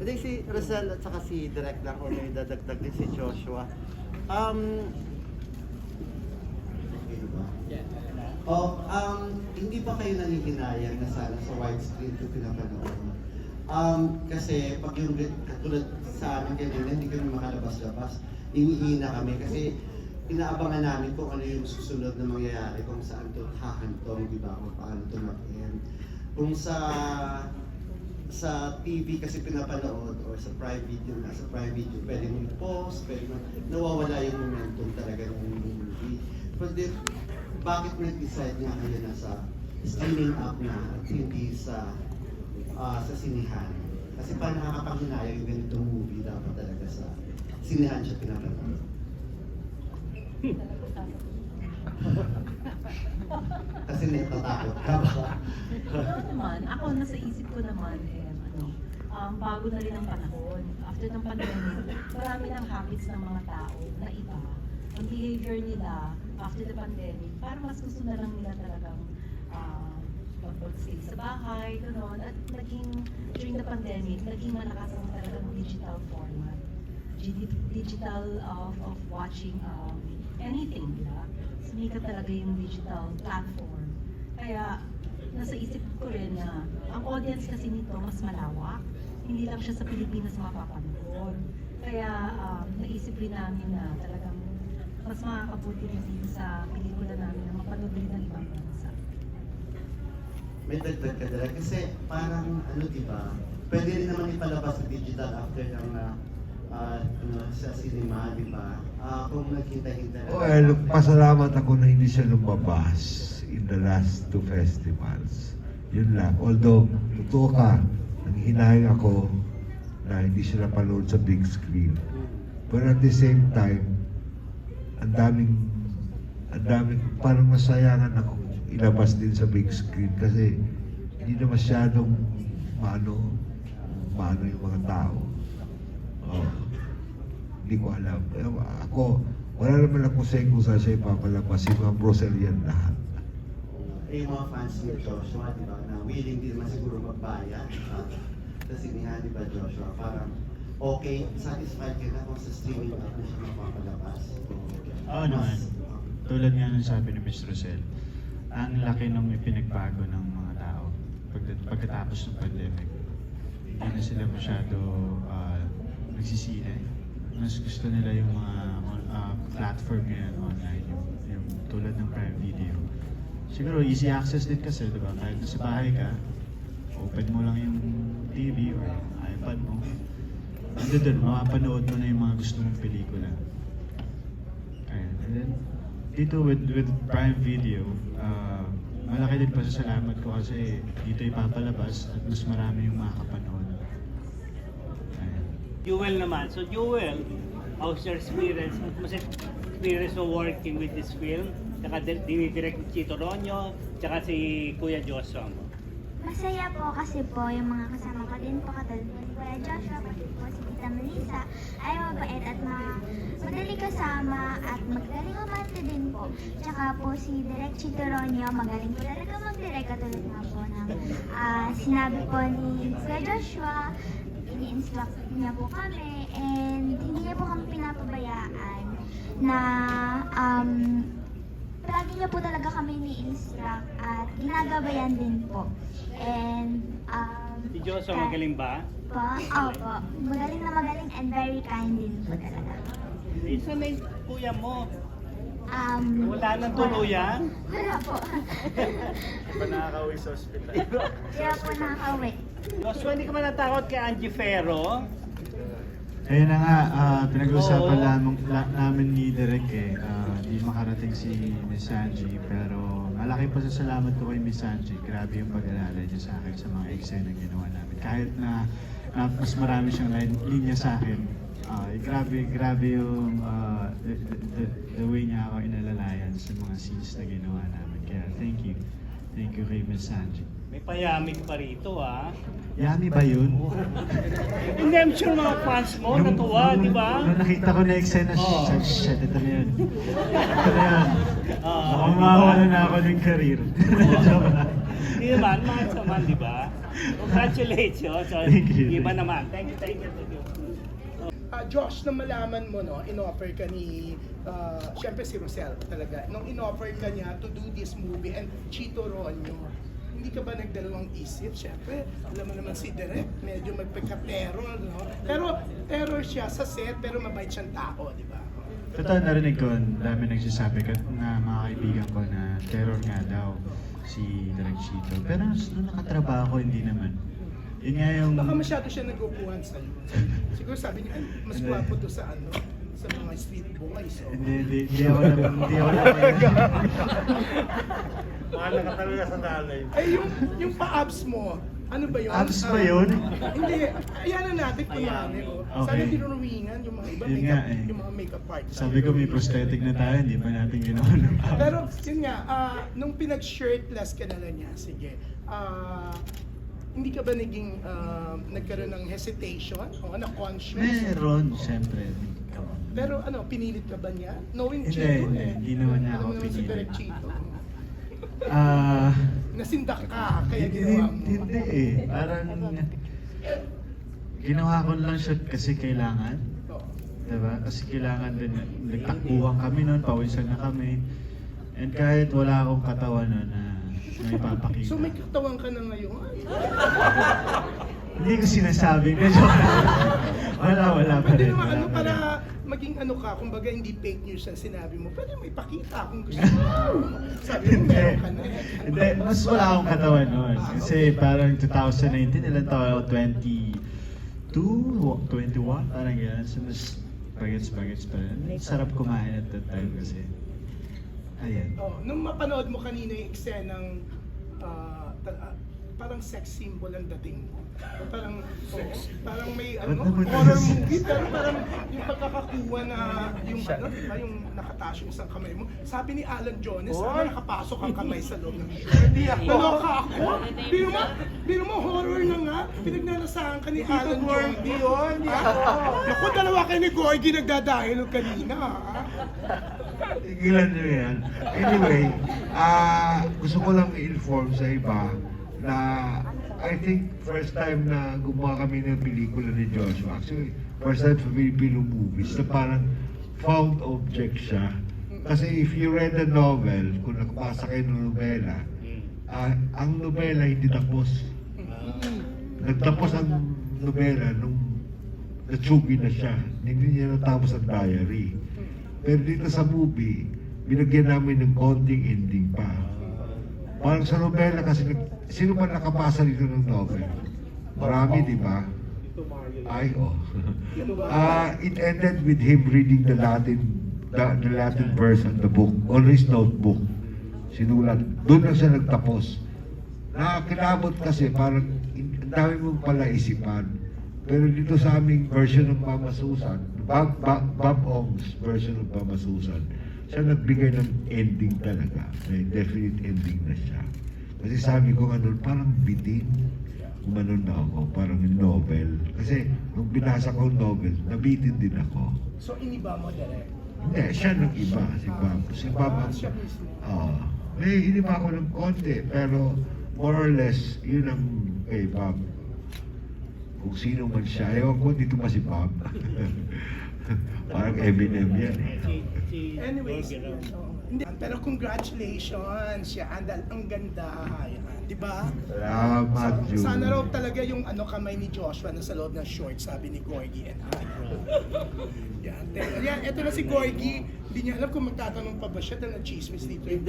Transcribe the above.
Hindi si Rosel at saka si Direk lang o may dadagdag din si Joshua. Um, Oh, um, hindi ba kayo nangihinayang na sana sa widescreen ito pinapanood? Um, kasi pag yung katulad sa amin kanina, hindi kami makalabas-labas. Inihina kami kasi inaabangan namin kung ano yung susunod na mangyayari, kung saan ito hahantong, di ba, kung paano ito mag-end. Kung sa sa TV kasi pinapanood or sa private video na sa private video, pwede mo i-post, pwede mo, nawawala yung momentum talaga ng movie. But then, bakit nag-decide nga kayo na sa streaming app na hindi sa ah, sa sinihan? Kasi pa nakakapanghinayang yung ganitong movie dapat talaga sa sinihan siya pinapanood. Kasi natatakot ka ba? Oo naman, ako nasa isip ko naman, eh, ano, um, bago na rin ang panahon. After ng pandemic, marami ng habits ng mga tao na iba. Ang behavior nila after the pandemic, parang mas gusto na lang nila talagang uh, mag-stay sa bahay, gano'n. At naging, during the pandemic, naging malakas ang talagang digital format. Digital of, of watching um, anything, di Sumikat talaga yung digital platform. Kaya, nasa isip ko rin na ang audience kasi nito mas malawak. Hindi lang siya sa Pilipinas mapapanood. Kaya um, naisip rin namin na talagang mas makakabuti rin dito sa pelikula namin na mapanood rin ng ibang bansa. May dagdag ka talaga kasi parang ano di? Pwede rin naman ipalabas sa digital after ng ah, ah, ano, sa cinema, di ba? Ah, kung naghintay-hintay. Well, pasalamat ako na hindi siya lumabas in the last two festivals. Yun lang. Although, totoo ka, nanghinayang ako na hindi siya napanood sa big screen. But at the same time, ang daming, ang daming, parang masayangan ako ilabas din sa big screen kasi hindi na masyadong maano, maano yung mga tao. Oh. Hindi ko alam. Ako, wala naman ako sa kung saan siya ipapalabas. Si Ma'am Rosel yan lahat. Eh, mga fans ni Joshua, di ba, na willing din naman siguro magbayad ah, sa sinihan, di ba, Joshua? Parang, okay, satisfied ka na kung sa streaming na siya mapapalabas. Oo naman. Tulad nga ng sabi ni Mr. Rosel, ang laki ng ipinagbago ng mga tao pagkatapos ng pandemic. Hindi na sila masyado nagsisine. Mas gusto nila yung mga uh, platform ngayon online, yung, yung tulad ng Prime Video. Siguro easy access din kasi, di ba? Kahit sa bahay ka, open mo lang yung TV or yung iPad mo. Ando doon, mapapanood mo na yung mga gusto mong pelikula. And then, dito with with Prime Video, uh, malaki din pasasalamat ko kasi dito ipapalabas at mas marami yung makakapanood. Jewel naman. So Jewel, how's your experience? Mas experience mo working with this film? Tsaka di- dinidirect ni Chito Ronyo, tsaka si Kuya Joshua mo. Masaya po kasi po yung mga kasama ko din po katulad ni Kuya Joshua, pati po si Tita Melissa ay mabait at ma madali kasama at magaling umarte din po. Tsaka po si Direk Chitoronio, magaling po talaga mag-direct katulad nga po ng ah, sinabi po ni Kuya Joshua, ini-instruct niya po kami and hindi niya po kami pinapabayaan na um, Lagi niya po talaga kami ni-instruct at ginagabayan din po. And, um... Si Joshua ka- magaling ba? Po, opo. Magaling na magaling and very kind din po talaga. Isa na yung kuya mo. Um, Wala nang tuluyan? Wala po. Pa nakaka-uwi sa ospital. Kaya po nakauwi. Joshua, hindi ka ba natakot kay Angie Ferro? Ayun na nga, ah, pinag-uusapan Oo. lamang, la- namin ni Derek eh. Ah, Di makarating si Miss Angie, pero malaki pa sa salamat ko kay Miss Angie. Grabe yung pag-alala niya sa akin sa mga eksena na ginawa namin. Kahit na, na mas marami siyang line, linya sa akin, ah, eh, grabe, grabe yung ah, the, the, the way niya ako inalalayan sa mga scenes na ginawa namin. Kaya thank you. Thank you kay Miss Angie. May payamig pa rito, ah. Yummy ba yun? Hindi, I'm sure mga fans mo, natuwa, di ba? Nung nakita ko na eksena, Oo. shit, shit, ito na yun. Ito na yun. Oo. Mukhang mawala na ako ng career. Joke lang. Hindi naman, mga saman, di ba? Congratulations. So, Thank you. Iba naman. Thank you, thank you, thank you. Ah, Josh, nang malaman mo, no, in-offer ka ni, uh, syempre si Rosel talaga, nung in-offer ka niya to do this movie and Chito Ronyo, hindi ka ba nagdalawang isip? Syempre, alam mo naman si Derek, medyo magpagka-terror, no? Pero terror siya sa set, pero mabait siyang tao, di ba? Totoo narinig ko, ang dami nagsasabi ka na mga kaibigan ko na terror nga daw si Direk Chito. Pero nung nakatrabaho ko, hindi naman. Yun nga yung... Baka masyado siya nagupuhan sa'yo. Siguro sabi niya, "Ay, mas gwapo to sa ano, sa mga street boys. So. Hindi, hindi, hindi ako na, hindi ako na, Mahal ka talaga sa nanay. Ay, yung, yung pa-abs mo, ano ba yun? Abs ba Ah, yun? hindi, ayan na natin kunwari. Oh. Sana Okay. tinuruingan yung mga iba, Yun makeup, eh. yung mga makeup artists. sabi ko may prosthetic na tayo, hindi pa natin ginawa ng Pero yun nga, ah, nung pinag-shirtless ka na lang niya, sige, ah, hindi ka ba naging, ah, nagkaroon ng hesitation o na-conscious? Meron, siyempre. Come on. Pero ano, pinilit ka ba niya? Knowing Hindi, Chito hindi. eh. Hindi naman niya Alam ako mo naman si pinilit. Direk Chito. Ah... Nasindak ka, kaya ginawa mo. hindi eh. Parang ginawa ko lang siya kasi kailangan. Diba? Kasi kailangan din. Nagtakbuhan kami noon, pawisan na kami. And kahit wala akong katawan noon na may papakita. So may katawan ka na ngayon? Hindi ko sinasabi. Medyo wala, wala pa Pwede rin. naman wala ano pa para rin. maging ano ka, kumbaga hindi fake news ang sinabi mo. Pwede mo ipakita kung gusto mo. Sabi mo, meron ka na. Hindi, mas wala akong katawan noon. Kasi parang 2019, ilan taon ako? 22? 21? Parang gano'n. So, mas bagets-bagets pa rin. Sarap kumain at that time kasi. Ayan. Oh, nung mapanood mo kanina yung eksenang ah, ta- ah, parang sex symbol ang dating mo. Parang oo, parang may ano, naman horror movie pero parang yung pagkakakuha na yung ano, di ba, yung nakataas yung isang kamay mo. Sabi ni Alan Jones, sana nakapasok ang kamay sa loob ng shirt. Hindi ako. Naloka ako. Biro mo, biro mo horror na nga. Pinagnanasahan ka ni Alan Jones. Di yun, di ako. Naku, dalawa kayo ni Gorgie nagdadahil kanina. Tigilan nyo yan. Anyway, ah gusto ko lang i-inform sa iba na I think first time na gumawa kami ng pelikula ni Joshua. Actually, first time sa Filipino movies na parang found object siya. Kasi if you read the novel, kung nakapasa kayo ng nobela, ah, ang nobela hindi tapos. Nagtapos ang nobela nung natsugi na siya. Hindi niya natapos ang diary. Pero dito sa movie, binagyan namin ng konting ending pa. Parang sa nobela kasi, sino ba nakapasa dito ng novel? Marami, di ba? Ay, oh. Ah, it ended with him reading the Latin the, the Latin verse of the book on his notebook. Sinulat. Doon na siya nagtapos. Nakakilabot kasi parang ang dami mong pala isipan. Pero dito sa aming version ng Mama Susan, Bob, Bob, Bob Ong's version ng Mama Susan, siya nagbigay ng ending talaga. May definite ending na siya. Kasi sabi ko ano, parang bitin. Umanon na ako, parang novel. Kasi nung binasa ko novel, nabitin din ako. So iniba mo direct. Hindi, siya nang iba, si Bob. Si Bob ang... Oo. may iniba ako ng konti, pero more or less, yun ang kay Bob. Kung sino man siya, ewan ko dito ba si Bob. Parang Eminem yan eh. Si, Anyways, hindi, pero congratulations, siya, ang, ang ganda, yan, di ba? Salamat, Sa- Jun. Sana raw talaga yung ano kamay ni Joshua na sa loob ng short, sabi ni Gorgie and I. yan, yan, eto na si Gorgie, hindi niya alam kung magtatanong pa ba siya dahil na-chismis dito yung.